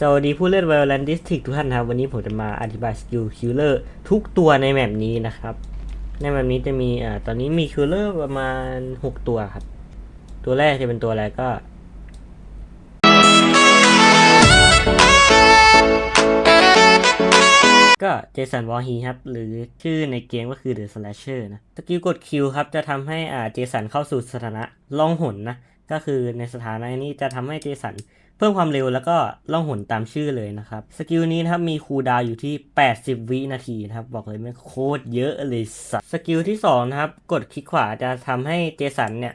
สวัสดีผู้เล่น Valorant District ทุกท่านครับ วันนี้ผมจะมาอธิบายสกิลคิลเลอร์ทุกตัวในแมปนี้นะครับ ในแมปนี้จะมีอ่าตอนนี้มีคิลเลอร์ประมาณ 6 ตัวครับ ตัวแรกจะเป็นตัวอะไรก็ก็เจสันวอฮีครับ หรือชื่อในเกมก็คือ The Slasher นะ สกิลกดคิวครับ จะทำให้อ่าเจสันเข้าสู่สถานะล่องหนนะ ก็คือในสถานะนี้จะทำให้เจสัน พิ่มความเร็วแล้วก็ล่องหนตามชื่อเลยนะครับ สกิลนี้นะครับมีคูลดาวอยู่ที่ 80 วินาทีนะครับ บอกเลยไม่โคตรเยอะเลยสัสสกิลที่ 2 นะครับ กดคลิกขวาจะทำให้เจสันเนี่ย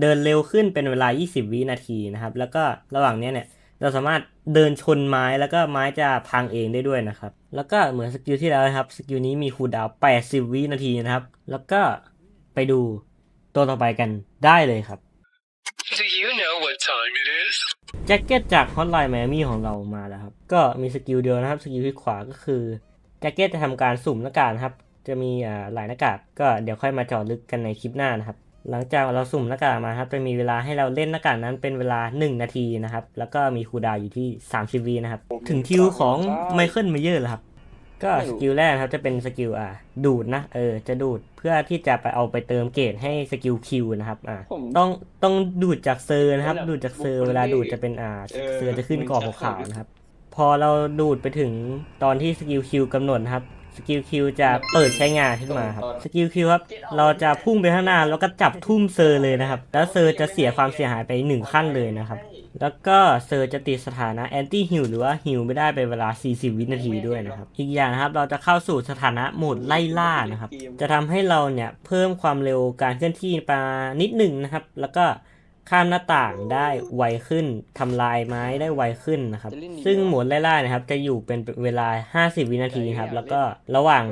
เดินเร็วขึ้นเป็นเวลา 20 วินาทีนะครับ แล้วก็ระหว่างนี้เนี่ยเราสามารถเดินชนไม้แล้วก็ไม้จะพังเองได้ด้วยนะครับ แล้วก็เหมือนสกิลที่แล้วนะครับสกิลนี้มีคูลดาว 80 วินาทีนะครับ แล้วก็ไปดูตัวต่อไปกันได้เลยครับ Do you know what time it is? แจ็คเก็ตจากฮอตไลน์ i ม m ีของเรามาแล้วครับ ก็มีสกิลเดียวนะครับ สกิลที่ขวาก็คือแจ็คเก็ตจะทำการสุ่มหน้ากากนะครับ จะมีอ่าหลายหน้ากากก็เดี๋ยวค่อยมาเจาะลึกกันในคลิปหน้านะครับ หลังจากเราสุ่มหน้ากากมาครับ จะมีเวลาให้เราเล่นหน้ากากนั้นเป็นเวลา 1 นาทีนะครับ แล้วก็มีคูลดาวน์อยู่ที่ 30วินะครับ ถึงคิวของไมเคิลเมเยอร์แล้วครับ ก็สกิลแรกนะครับจะเป็นสกิลอ่าดูดนะเออจะดูดเพื่อที่จะไปเอาไปเติมเกรดให้สกิลคิวนะครับอ่าผมต้องต้องดูดจากเซอร์นะครับเออดูดจากเซอร์บุคคลเวลาที่ดูดจะเป็นอ่าเออเซอร์จะขึ้นกรอบมันจะขาวๆนะครับ พอเราดูดไปถึงตอนที่สกิลคิวกำหนดนะครับสกิลคิวจะเปิดใช้งานขึ้นมาครับสกิลคิวครับเราจะพุ่งไปข้างหน้าแล้วก็จับทุ่มเซอร์เลยนะครับ แล้วเซอร์จะเสียความเสียหายไปหนึ่งขั้นเลยนะครับ แล้วก็เซอร์จะติดสถานะแอนตี้ฮิลหรือว่าฮิลไม่ได้เป็นเวลา 40 วินาทีด้วยนะครับ อีกอย่างนะครับเราจะเข้าสู่สถานะโหมดไล่ล่านะครับ จะทำให้เราเนี่ยเพิ่มความเร็วการเคลื่อนที่มานิดหนึ่งนะครับ แล้วก็ข้ามหน้าต่างได้ไวขึ้นทำลายไม้ได้ไวขึ้นนะครับ ซึ่งโหมดไล่ล่านะครับ จะอยู่เป็นเวลา 50 วินาทีครับ แล้วก็ระหว่าง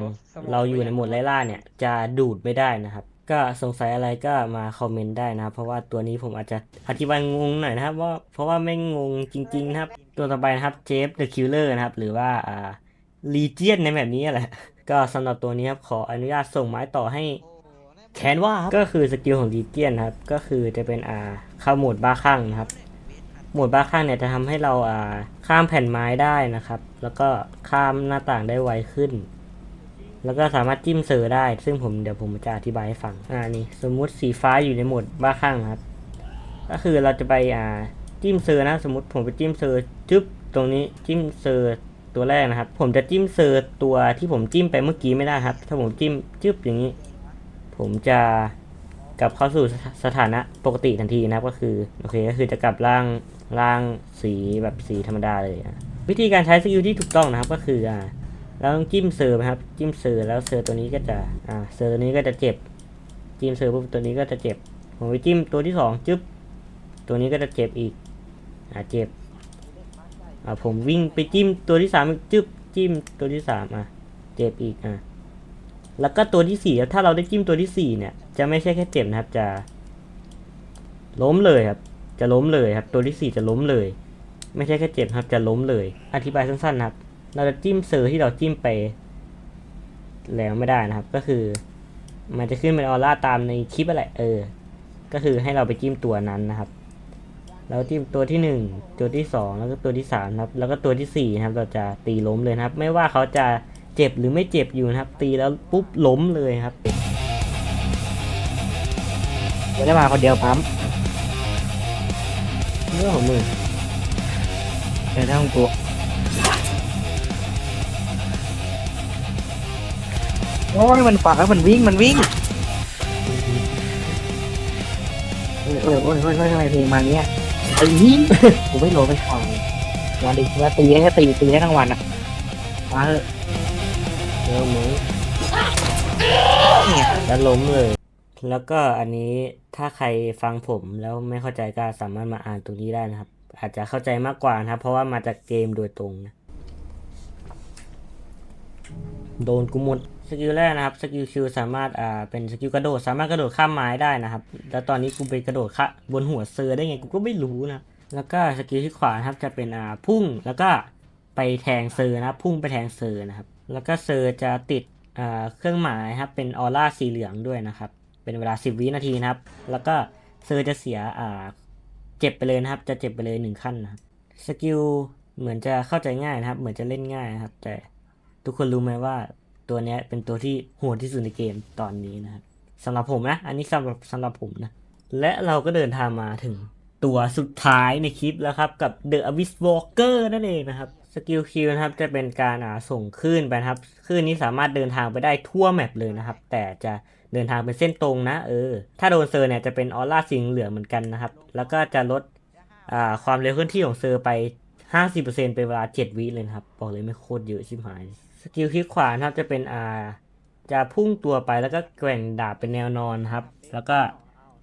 เราอยู่ในโหมดไล่ล่าเนี่ยจะดูดไม่ได้นะครับ ก็สงสัยอะไรก็มาคอมเมนต์ได้นะครับเพราะว่าตัวนี้ผมอาจจะอธิบายงงหน่อยนะครับว่าเพราะว่าไม่งงจริง ๆ นะครับ ตัวต่อไปนะครับเจฟเดอะคิลเลอร์นะครับ หรือว่าอ่าลีเจียนในแบบนี้แหละ ก็สำหรับตัวนี้ครับขออนุญาตส่งไม้ต่อให้แคนว่าครับก็คือสกิลของลีเจียนครับ ก็คือจะเป็นอ่าข้าหมดบ้าคลั่งนะครับหมดบ้าคลั่งเนี่ยจะทำให้เราอ่าข้ามแผ่นไม้ได้นะครับ แล้วก็ข้ามหน้าต่างได้ไวขึ้น แล้วก็สามารถจิ้มเซอร์ได้ ซึ่งผมเดี๋ยวผมจะอธิบายให้ฟัง อ่านี่สมมุติสีฟ้าอยู่ในโหมดบ้าคลั่งครับ ก็คือเราจะไปอ่าจิ้มเซอร์นะ สมมติผมไปจิ้มเซอร์จึ๊บตรงนี้จิ้มเซอร์ตัวแรกนะครับ ผมจะจิ้มเซอร์ตัวที่ผมจิ้มไปเมื่อกี้ไม่ได้ครับ ถ้าผมจิ้มจึ๊บอย่างนี้ ผมจะกลับเข้าสู่สถานะปกติทันทีนะครับ ก็คือโอเคก็คือจะกลับร่างร่างสีแบบสีธรรมดาเลยอะวิธีการใช้สกิลที่ถูกต้องนะครับก็คืออ่า เราต้องจิ้มเซอร์นะครับ จิ้มเซอร์แล้วเซอร์ตัวนี้ก็จะอ่าเซอร์ตัวนี้ก็จะเจ็บ จิ้มเซอร์ปุ๊บตัวนี้ก็จะเจ็บ ผมไปจิ้มตัวที่สองจึ๊บตัวนี้ก็จะเจ็บอีกอ่าเจ็บอ่าผมวิ่งไปจิ้มตัวที่สามจึ๊บจิ้มตัวที่สามอะเจ็บอีกอะแล้วก็ตัวที่สี่ถ้าเราได้จิ้มตัวที่สี่เนี่ยจะไม่ใช่แค่เจ็บนะครับจะ ล้มเลยครับ จะล้มเลยครับ ตัวที่สี่จะล้มเลย ไม่ใช่แค่เจ็บครับจะล้มเลย อธิบายสั้นๆนะครับ เราจะจิ้มเซอร์ที่เราจิ้มไป แล้วไม่ได้นะครับ ก็คือ มันจะขึ้นเป็นออร่าตามในคลิปอะไรเออ ก็คือให้เราไปจิ้มตัวนั้นนะครับแล้วจิ้มตัวที่หนึ่งตัวที่สองแล้วก็ตัวที่สามนะครับ แล้วก็ตัวที่สี่นะครับเราจะตีล้มเลยนะครับ ไม่ว่าเขาจะเจ็บหรือไม่เจ็บอยู่นะครับ ตีแล้วปุ๊บล้มเลยครับไม่ได้มาคนเดียวปั๊มเรื่องของมึงเดินทางกู โอ้ยมันฝักแล้วมันวิ่งมันวิ่งเออเออโอ้ยโอ้ยโอ้ยทำไมเพลงมาเนี้ยตีกูไม่โหลไปฟังมาดิว่าตีแค่ตีตีได้ทั้งวันอะมาเถอะเรื่องมึงเนี่ยแล้วล้มเลย แล้วก็อันนี้ถ้าใครฟังผมแล้วไม่เข้าใจก็สามารถมาอ่านตรงนี้ได้นะครับ อาจจะเข้าใจมากกว่านะครับ เพราะว่ามาจากเกมโดยตรงนะ โดนกูหมด สกิลแรกนะครับสกิลคิวสามารถอ่าเป็นสกิลกระโดดสามารถกระโดดข้ามไม้ได้นะครับ แล้วตอนนี้กูไปกระโดดข้าบนหัวเซอร์ได้ไงกูก็ไม่รู้นะแล้วก็สกิลที่ขวาครับจะเป็นอ่าพุ่งแล้วก็ไปแทงเซอร์นะพุ่งไปแทงเซอร์นะครับ แล้วก็เซอร์จะติดอ่าเครื่องหมายครับเป็นออร่าสีเหลืองด้วยนะครับ เป็นเวลา 10 วินาทีนะครับ แล้วก็เซอร์จะเสียอ่าเจ็บไปเลยนะครับ จะเจ็บไปเลยหนึ่งขั้นนะครับสกิลเหมือนจะเข้าใจง่ายนะครับ เหมือนจะเล่นง่ายนะครับ แต่ทุกคนรู้ไหมว่า ตัวนี้เป็นตัวที่โหดที่สุดในเกมตอนนี้นะครับสำหรับผมนะ อันนี้สำหรับสำหรับผมนะ และเราก็เดินทางมาถึงตัวสุดท้ายในคลิปแล้วครับ กับ The Abyss Walker นั่นเองนะครับสกิลคิวนะครับจะเป็นการาส่งคลื่นไปนะครับคลื่นนี้สามารถเดินทางไปได้ทั่วแมปเลยนะครับ แต่จะเดินทางเป็นเส้นตรงนะ เออ ถ้าโดนเซอร์เนี่ยจะเป็นออร่าสีเหลืองเหมือนกันนะครับ แล้วก็จะลดความเร็วเคลื่อนที่ของเซอร์ไป 50%เป็นเวลา 7 วิเลยครับ บอกเลยไม่โคตรเยอะชิบหาย สกิลคลิกขวานะครับจะเป็นอ่าจะพุ่งตัวไปแล้วก็แกว่งดาบเป็นแนวนอนครับ แล้วก็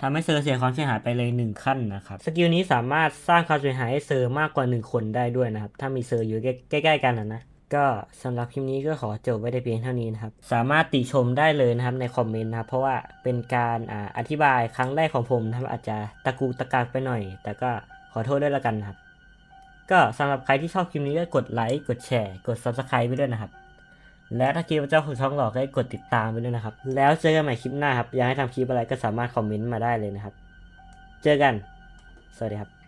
ทำให้เซอร์เสียความเสียหายไปเลยหนึ่งขั้นนะครับ สกิลนี้สามารถสร้างความเสียหายให้เซอร์มากกว่าหนึ่งคนได้ด้วยนะครับ ถ้ามีเซอร์อยู่ใกล้ๆกันนะนะก็สำหรับคลิปนี้ก็ขอจบไว้แต่เพียงเท่านี้นะครับ สามารถติชมได้เลยนะครับในคอมเมนต์นะครับ เพราะว่าเป็นการอาอธิบายครั้งแรกของผมนะครับอาจจะตะกูตะกากไปหน่อย แต่ก็ขอโทษด้วยละกันนะครับ ก็สำหรับใครที่ชอบคลิปนี้ก็กดไลค์ กดแชร์ กด subscribe ไปด้วยนะครับ และถ้าคิปเจ้าของช่องหลอกก็ให้กดติดตามไปด้วยนะครับ แล้วเจอกันใหม่คลิปหน้าครับ อยากให้ทำคลิปอะไรก็สามารถคอมเมนต์มาได้เลยนะครับ เจอกัน สวัสดีครับ